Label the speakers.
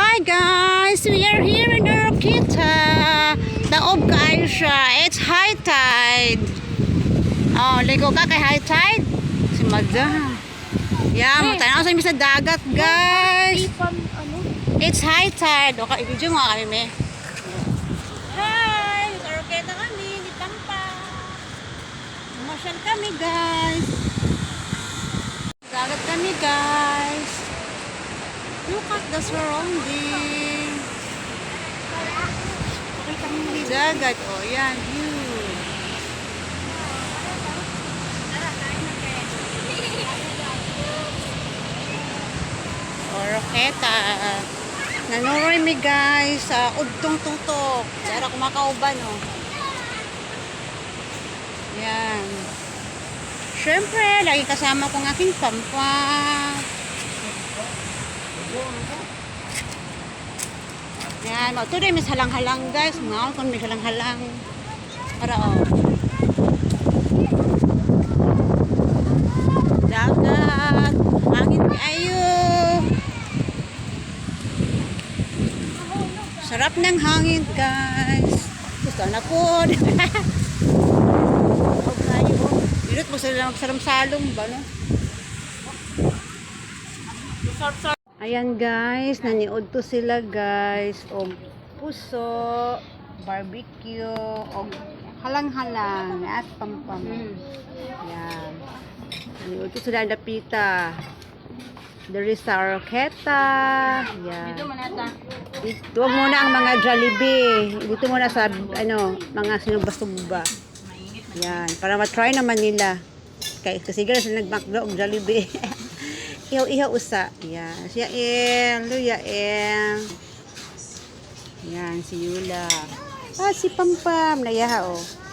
Speaker 1: Hi guys! We are here in Orokita. Daob kaayo siya. It's high tide. Oh, ligo ka kay high tide? Si Madja. Yeah, mo tanaw sa sa dagat, guys.
Speaker 2: Ano?
Speaker 1: It's high tide. O, i-video mo kami, me. Hi! Sa Orokita kami, ni Tampa. Masyal kami, guys. Dagat kami, guys. Look at the surrounding. Pakita mo dagat. O, oh, yan. View. Oroketa. Nanuroy mi guys sa udtong tutok. Sara kumakauban oh. Yan. Siyempre, lagi kasama ko ng aking pampa. Yan, mo tuloy mis halang-halang guys. Mga kung may halang-halang. Para oh. Dagat. Hangin kayo. Sarap ng hangin, guys. Gusto na po. Dirot mo sila magsaram-salong ba, no? Ayan, guys. Naniod to sila, guys. O puso, barbecue, o halang-halang, at pampam. Yan. Naniod to sila dapita. There is our keta. Yan.
Speaker 2: Dito manata.
Speaker 1: Ito muna ang mga Jollibee. Dito muna sa ano, mga sinubasugba. Yan, para ma-try naman nila. Kay kasi sila nagmakdo og Jollibee. ihaw ihaw usa. Yan, siya El, Luya El. Yan si Yula. Ah, si Pampam, nayaha oh.